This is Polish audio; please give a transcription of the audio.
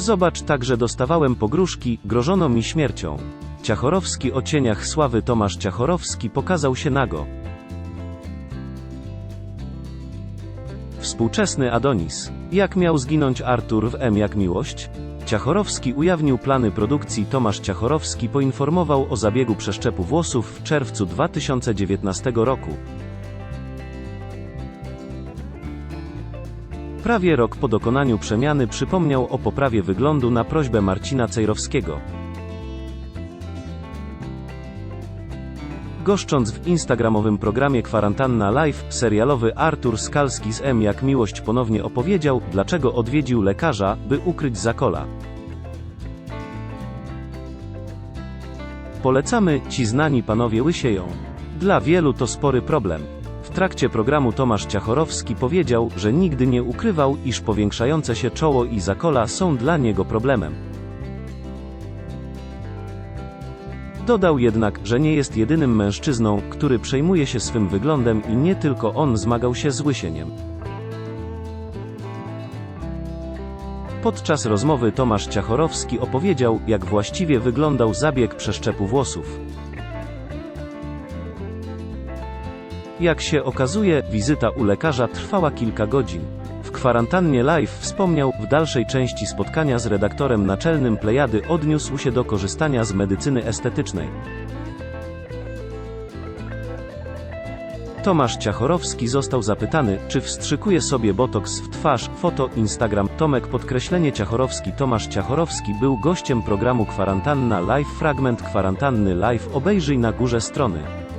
Zobacz, także dostawałem pogróżki, grożono mi śmiercią. Ciachorowski o cieniach sławy Tomasz Ciachorowski pokazał się nago. Współczesny Adonis. Jak miał zginąć Artur w M jak miłość? Ciachorowski ujawnił plany produkcji Tomasz Ciachorowski poinformował o zabiegu przeszczepu włosów w czerwcu 2019 roku. Prawie rok po dokonaniu przemiany przypomniał o poprawie wyglądu na prośbę Marcina Cejrowskiego. Goszcząc w instagramowym programie Kwarantanna Live, serialowy Artur Skalski z M jak miłość ponownie opowiedział, dlaczego odwiedził lekarza, by ukryć zakola. Polecamy, ci znani panowie łysieją. Dla wielu to spory problem. W trakcie programu Tomasz Ciachorowski powiedział, że nigdy nie ukrywał, iż powiększające się czoło i zakola są dla niego problemem. Dodał jednak, że nie jest jedynym mężczyzną, który przejmuje się swym wyglądem i nie tylko on zmagał się z łysieniem. Podczas rozmowy Tomasz Ciachorowski opowiedział, jak właściwie wyglądał zabieg przeszczepu włosów. Jak się okazuje, wizyta u lekarza trwała kilka godzin. W kwarantannie live wspomniał, w dalszej części spotkania z redaktorem naczelnym Plejady odniósł się do korzystania z medycyny estetycznej. Tomasz Ciachorowski został zapytany, czy wstrzykuje sobie botoks w twarz, foto, Instagram, Tomek podkreślenie Ciachorowski Tomasz Ciachorowski był gościem programu Kwarantanna Live Fragment Kwarantanny Live obejrzyj na górze strony.